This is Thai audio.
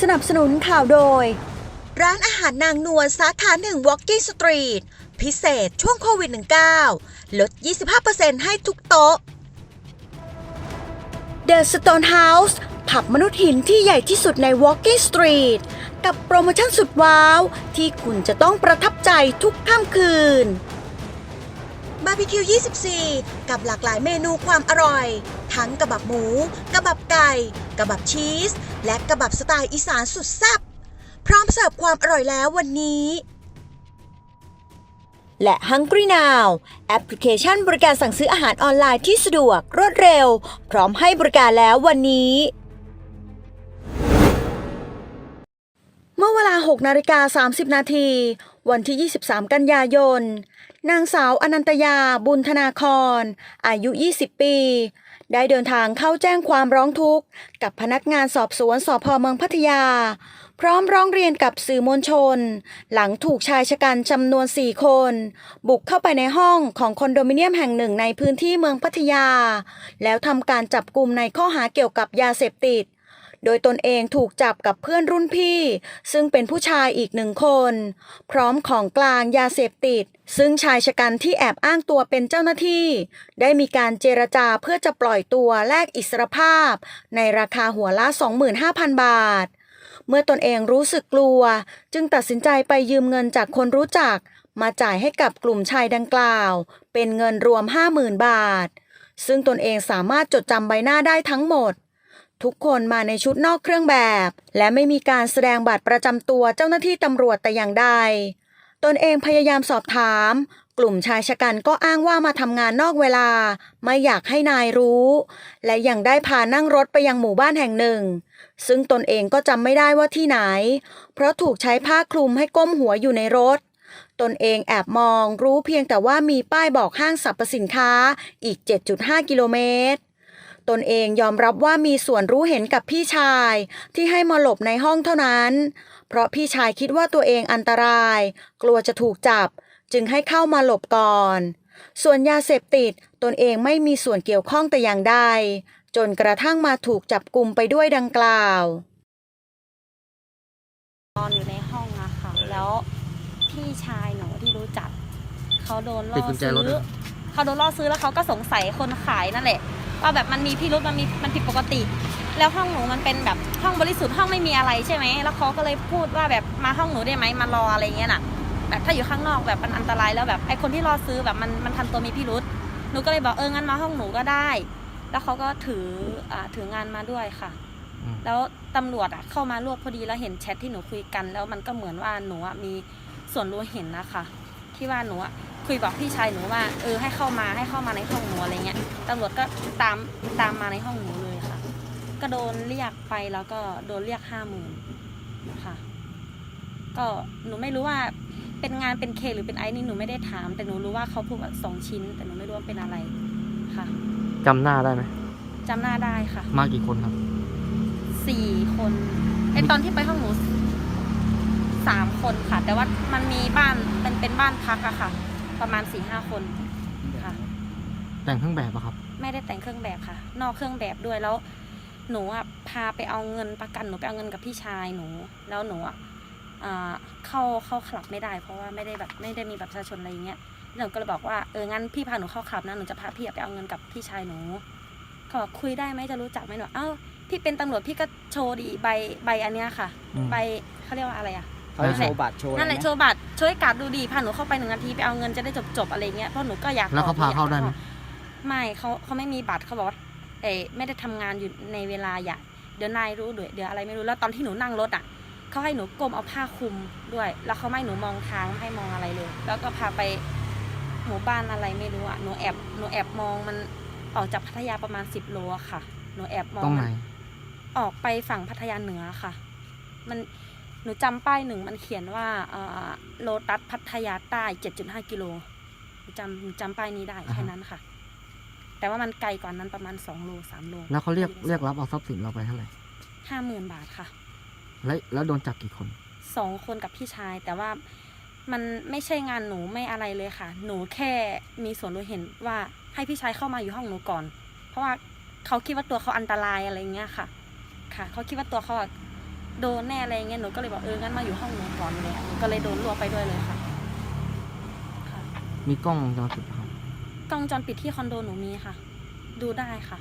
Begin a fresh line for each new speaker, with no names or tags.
สนับสนุนข่าวโดย
ร้านอาหารนางนวลสาขาหนึ่ง Walking Street พิเศษช่วงโควิด -19 ลด 25%ให้ทุกโต๊ะ
The Stone House ผับมนุษย์หินที่ใหญ่ที่สุดใน Walking Street กับโปรโมชั่นสุดว้าว ที่คุณจะต้องประทับใจทุกค่ำคืน
บาร์บีคิว 24 กับหลากหลายเมนูความอร่อย ทั้งกระบับหมู กระบับไก่ กระบับชีส และกระบับสไตล์อีสานสุดแซ่บพร้อมเสิร์ฟความอร่อยแล้ววันนี้
และ Hungry Now แอปพลิเคชันบริการสั่งซื้ออาหารออนไลน์ที่สะดวกรวดเร็ว พร้อมให้บริการแล้ววันนี้เมื่อเวลา 6 นาฬิกา 30 นาที วันที่ 23 กันยายน นางสาวอนันตยาบุญธนาคร อายุ 20 ปี ได้เดินทางเข้าแจ้งความร้องทุกข์ กับพนักงานสอบสวนสพเมืองพัทยา พร้อมร้องเรียนกับสื่อมวลชน หลังถูกชายชะกันจำนวน 4 คน บุกเข้าไปในห้องของคอนโดมิเนียมแห่งหนึ่งในพื้นที่เมืองพัทยา แล้วทำการจับกลุ่มในข้อหาเกี่ยวกับยาเสพติด โดยตนเองถูกจับกับเพื่อนรุ่นพี่ ซึ่งเป็นผู้ชายอีกหนึ่งคน พร้อมของกลางยาเสพติด ซึ่งชายชะกันที่แอบอ้างตัวเป็นเจ้าหน้าที่ ได้มีการเจรจาเพื่อจะปล่อยตัวแลกอิสรภาพ ในราคาหัวละ 25,000 บาท เมื่อตนเองรู้สึกกลัว จึงตัดสินใจไปยืมเงินจากคนรู้จัก มาจ่ายให้กับกลุ่มชายดังกล่าว เป็นเงินรวม 50,000 บาทซึ่งตนเองสามารถจดจำใบหน้าได้ทั้งหมด ทุกคนมาในชุดนอกเครื่องแบบ และไม่มีการแสดงบัตรประจำตัวเจ้าหน้าที่ตำรวจแต่อย่างใด ตนเองพยายามสอบถาม กลุ่มชายชะกันก็อ้างว่ามาทำงานนอกเวลา ไม่อยากให้นายรู้ และยังได้พานั่งรถไปยังหมู่บ้านแห่งหนึ่ง ซึ่งตนเองก็จำไม่ได้ว่าที่ไหน เพราะถูกใช้ผ้าคลุมให้ก้มหัวอยู่ในรถตนเองแอบมองรู้เพียงแต่ว่ามีป้ายบอกห้างสรรพสินค้าอีก 7.5 กิโลเมตร ตนเองยอมรับว่ามีส่วนรู้เห็นกับพี่ชายที่ให้มาหลบในห้องเท่านั้น เพราะพี่ชายคิดว่าตัวเองอันตราย กลัวจะถูกจับ จึงให้เข้ามาหลบก่อน ส่วนยาเสพติดตนเองไม่มีส่วนเกี่ยวข้องแต่อย่างใด จนกระทั่งมาถูกจับกลุ่มไปด้วยดังกล่าว
นอนอยู่ในห้องอะค่ะ แล้วพี่ชายหนูที่รู้จัก เขาโดนล่
ติ
อ
ดกุญแจ
ซื้
รถ
อ
ด้วย
เขาโดนล่อซื้อแล้วเขาก็สงสัยคนขายนั่นแหละ ว่าแบบมันมีพิรุษมันมีมันผิดปกติ แล้วห้องหนูมันเป็นแบบห้องบริสุทธิ์ห้องไม่มีอะไรใช่ไหมแล้วเขาก็เลยพูดว่าแบบมาห้องหนูได้ไหมมารออะไรเงี้ยน่ะ แบบถ้าอยู่ข้างนอกแบบมันอันตรายแล้วแบบไอ้คนที่รอซื้อแบบมันมันทำตัวมีพิรุษหนูก็เลยบอกเอองั้นมาห้องหนูก็ได้ แล้วเขาก็ถืออ่าถืองานมาด้วยค่ะ
อืม
แล้วตำรวจอะเข้ามารวบพอดีแล้วเห็นแชทที่หนูคุยกัน แล้วมันก็เหมือนว่าหนูอะมีส่วนรู้เห็นนะคะที่ว่าหนูอะ คุยบอกพี่ชายหนูว่าเออให้เข้ามาให้เข้ามาในห้องหนูอะไรเงี้ยตำรวจก็ตามตามมาในห้องหนูเลยค่ะ ก็โดนเรียกไปแล้วก็โดนเรียกห้าหมื่นค่ะ ก็หนูไม่รู้ว่าเป็นงานเป็นเคหรือเป็นไอซ์นี่หนูไม่ได้ถาม แต่หนูรู้ว่าเขาพูดว่าสองชิ้น แต่หนูไม่รู้ว่าเป็นอะไรค่ะ
จำหน้าได้ไหม
จำหน้าได้ค่ะ
มากี่คนครับ
สี่คนไอตอนที่ไปห้องหนูสามคนค่ะ แต่ว่ามันมีบ้านเป็นเป็นบ้านพักอะค่ะ ประมาณสี่ห้าคนค่ะ
แต่งเครื่องแบบอะครับ
ไม่ได้แต่งเครื่องแบบค่ะ นอกเครื่องแบบด้วยแล้ว หนูอะพาไปเอาเงินประกันหนูไปเอาเงินกับพี่ชายหนู แล้วหนูอะอ่าเข้าเข้าคลับไม่ได้ เพราะว่าไม่ได้แบบไม่ได้มีแบบประชาชนอะไรอย่างเงี้ยหนูก็เลยบอกว่าเอองั้นพี่พาหนูเข้าคลับนะหนูจะพาพี่ไปเอาเงินกับพี่ชายหนูเขาบอกคุยได้ไหมจะรู้จักไหมหนูเอ้าพี่เป็นตำรวจพี่ก็โชว์ดีใบใบอันเนี้ยค่ะ
อืม
ใบเขาเรียกว่าอะไรอะ
เขาจะโชว์บัตรโชว์
นั่นแหละ
อ
โช
ไร
ว์บัตรช่วยการดดูดีพาหนูเข้าไปหนึ่งนาทีไปเอาเงินจะได้จบจบๆอะไรเงี้ยเพราะหนูก็อยาก
แล้วเขา
ออก
พาเข้าได้ไหม
ไม่เขาเขาไม่มีบัตรเขาบอกว่าเออไม่ได้ทำงานอยู่ในเวลาอย่าเดี๋ยวนายรู้ด้วยเดี๋ยวอะไรไม่รู้แล้วตอนที่หนูนั่งรถอะเขาให้หนูก้มเอาผ้าคลุมด้วย แล้วเขาไม่ให้หนูมองทางไม่ให้มองอะไรเลย แล้วก็พาไปหมู่บ้านอะไรไม่รู้อะหนูแอบหนูแอบมองมันออกจากพัทยาประมาณสิบโลอะค่ะ หนูแอบมอง
ตรงไหน
มันออกไปฝั่งพัทยาเหนือค่ะ มันห นูจำป้ายหนึ่งมันเขียนว่าโลตัสพัทยาใต้ 7.5 กิโลหนูจำหนูจำป้ายนี้ได้
อ่าฮะ
แค่นั้นค่ะ แต่ว่ามันไกลกว่านั้นประมาณ 2 โล 3 โล
แล้วเขาเรียกเรียกรับเอาทรัพย์สินเราไปเท่าไหร่
ห้าหมื่นบาทค่ะ
แล้วแล้วโดนจับกี่คน
สองคนกับพี่ชาย แต่ว่ามันไม่ใช่งานหนูไม่อะไรเลยค่ะ หนูแค่มีส่วนรู้เห็นว่าให้พี่ชายเข้ามาอยู่ห้องหนูก่อน เพราะว่าเขาคิดว่าตัวเขาอันตรายอะไรเงี้ยค่ะ ค่ะ เขาคิดว่าตัวเขาอะ โดนแน่อะไรเงี้ยหนูก็เลยบอกเอองั้นมาอยู่ห้องหนูก่อนเลยหนูก็เลยโดนรวบไปด้วยเลยค่ะค่ะ
มีกล้องวงจรปิดครับ
กล้องวงจรปิดที่คอนโดหนูมีค่ะ ดูได้ค่ะ